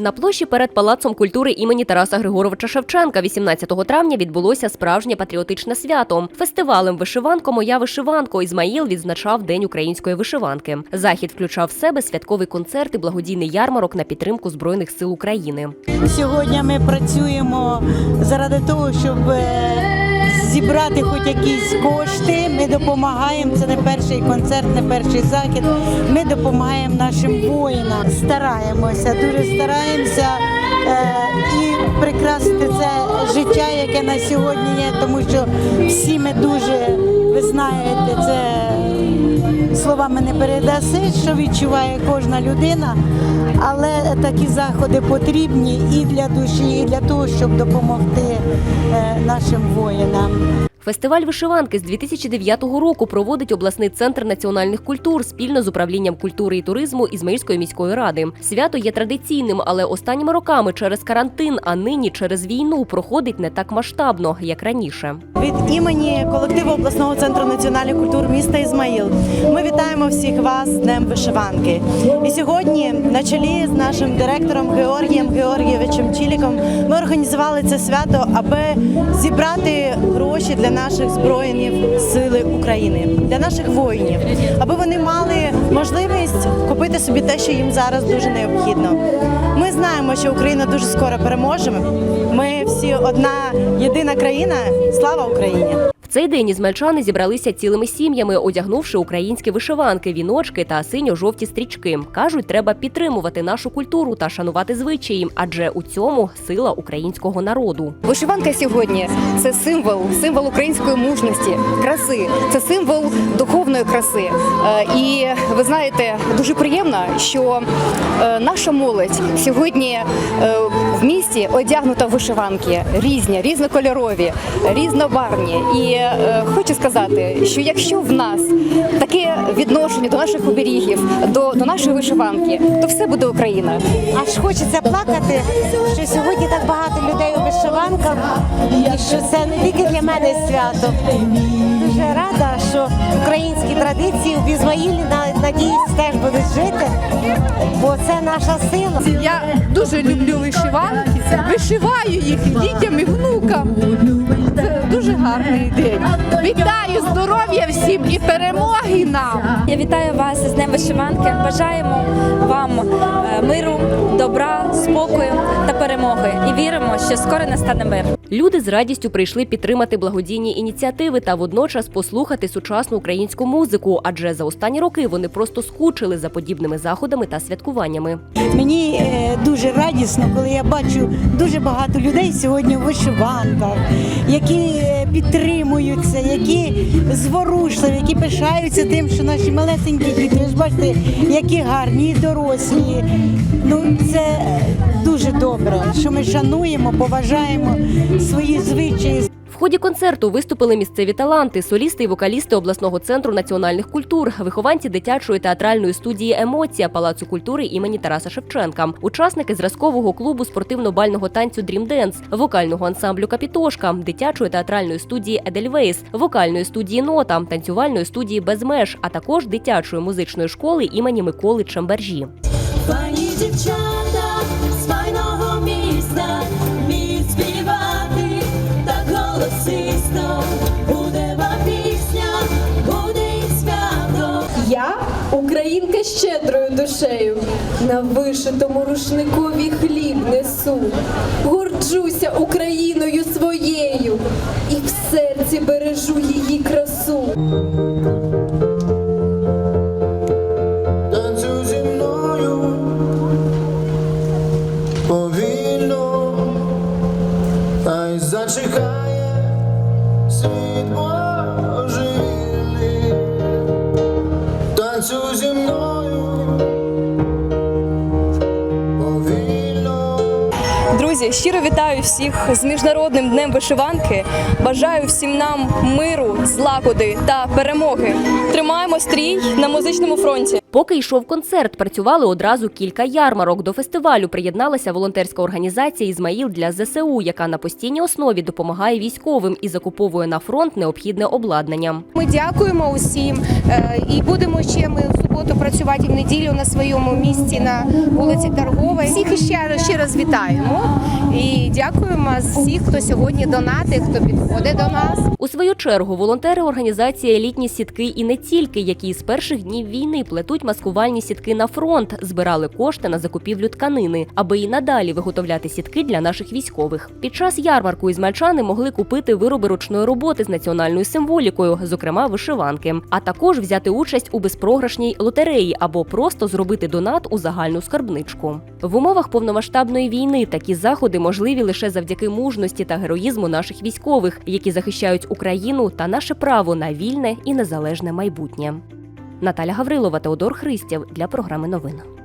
На площі перед палацом культури імені Тараса Григоровича Шевченка 18 травня відбулося справжнє патріотичне свято. Фестивалем вишиванко Моя вишиванко Ізмаїл відзначав День української вишиванки. Захід включав в себе святковий концерт і благодійний ярмарок на підтримку збройних сил України. Сьогодні ми працюємо заради того, щоб е, зібрати хоч якісь кошти. Ми допомагаємо. Це не перший концерт, не перший захід. Ми допомагаємо нашим воїнам. Стараємося, дуже стараємося е, і прикрасити це життя, яке на сьогодні є, тому що всі ми дуже, ви знаєте, це словами не передаси, що відчуває кожна людина, але такі заходи потрібні і для душі, і для того, щоб допомогти е, нашим воїнам. Фестиваль вишиванки з 2009 року проводить обласний центр національних культур спільно з управлінням культури і туризму Ізмаїльської міської ради. Свято є традиційним, але останніми роками через карантин, а нині через війну проходить не так масштабно, як раніше. Від імені колективу обласного центру національної культури міста Ізмаїл ми вітаємо всіх вас з Днем Вишиванки. І сьогодні, на чолі з нашим директором Георгієм Георгійовичем Чіліком, ми організували це свято, аби зібрати гроші для наших збройних сили України, для наших воїнів, аби вони мали можливість купити собі те, що їм зараз дуже необхідно. Ми знаємо, що Україна дуже скоро переможе. Ми всі одна єдина країна. Слава Україні! Цей день ізмельчани зібралися цілими сім'ями, одягнувши українські вишиванки, віночки та синьо-жовті стрічки. кажуть, треба підтримувати нашу культуру та шанувати звичаї, адже у цьому сила українського народу. Вишиванка сьогодні це символ, символ української мужності, краси, це символ духовної краси. Е, І ви знаєте, дуже приємно, що е, наша молодь сьогодні е, в місті одягнута в вишиванки різні, різнокольорові, різнобарвні. І е, хочу сказати, що якщо в нас таке відношення до наших оберігів, до, до нашої вишиванки, то все буде Україна. Аж хочеться плакати, що сьогодні так багато людей у вишиванках, і що це не тільки для мене свято. Дуже рада, що українські традиції в Ізмаїлі на- надіюсь теж будуть жити, бо це наша сила. Я дуже люблю вишиванки, вишиваю їх дітям і внукам. Це дуже гарний день. Вітаю здоров'я всім і перемоги нам! Я вітаю вас з Днем вишиванки. Бажаємо вам е, миру, добра, спокою та перемоги. І віримо, що скоро настане мир. Люди з радістю прийшли підтримати благодійні ініціативи та водночас послухати сучасну українську музику, адже за останні роки вони просто скучили за подібними заходами та святкуваннями. Мені е, дуже радісно, коли я бачу дуже багато людей сьогодні в вишиванках, які е, підтримуються, які зворушливі, які пишаються тим, що наші малесенькі діти, ж бачите, які гарні, і дорослі. Ну це е, дуже добре, що ми шануємо, поважаємо свої звичаї, В ході концерту виступили місцеві таланти, солісти і вокалісти обласного центру національних культур, вихованці дитячої театральної студії Емоція Палацу культури імені Тараса Шевченка, учасники зразкового клубу спортивно-бального танцю Dream Dance, вокального ансамблю Капітошка, дитячої театральної студії Едельвейс, вокальної студії Нота, танцювальної студії Без меж, а також дитячої музичної школи імені Миколи Чембержі. Пані дівчата українка щедрою душею, на вишитому рушникові хліб несу. Горджуся Україною своєю і в серці бережу її красу. Танцюй зі мною повільно, хай зачекає світ Друзі, щиро вітаю всіх з міжнародним днем вишиванки. Бажаю всім нам миру, злагоди та перемоги. Тримаємо стрій на музичному фронті. Поки йшов концерт, працювали одразу кілька ярмарок. До фестивалю приєдналася волонтерська організація Ізмаїл для ЗСУ, яка на постійній основі допомагає військовим і закуповує на фронт необхідне обладнання. Ми дякуємо усім е, і будемо ще ми в суботу працювати і в неділю на своєму місці на вулиці Торговій. Всіх ще ще раз вітаємо і дякуємо всіх, хто сьогодні донатить, хто підходить до нас. У свою чергу волонтери організації Елітні сітки і не тільки, які з перших днів війни плетуть маскувальні сітки на фронт, збирали кошти на закупівлю тканини, аби і надалі виготовляти сітки для наших військових. Під час ярмарку ізмальчани могли купити вироби ручної роботи з національною символікою, зокрема вишиванки, а також взяти участь у безпрограшній лотереї або просто зробити донат у загальну скарбничку. В умовах повномасштабної війни такі заходи можливі лише завдяки мужності та героїзму наших військових, які захищають Україну та наше право на вільне і незалежне майбутнє. Наталя Гаврилова, Теодор Христєв для програми новин.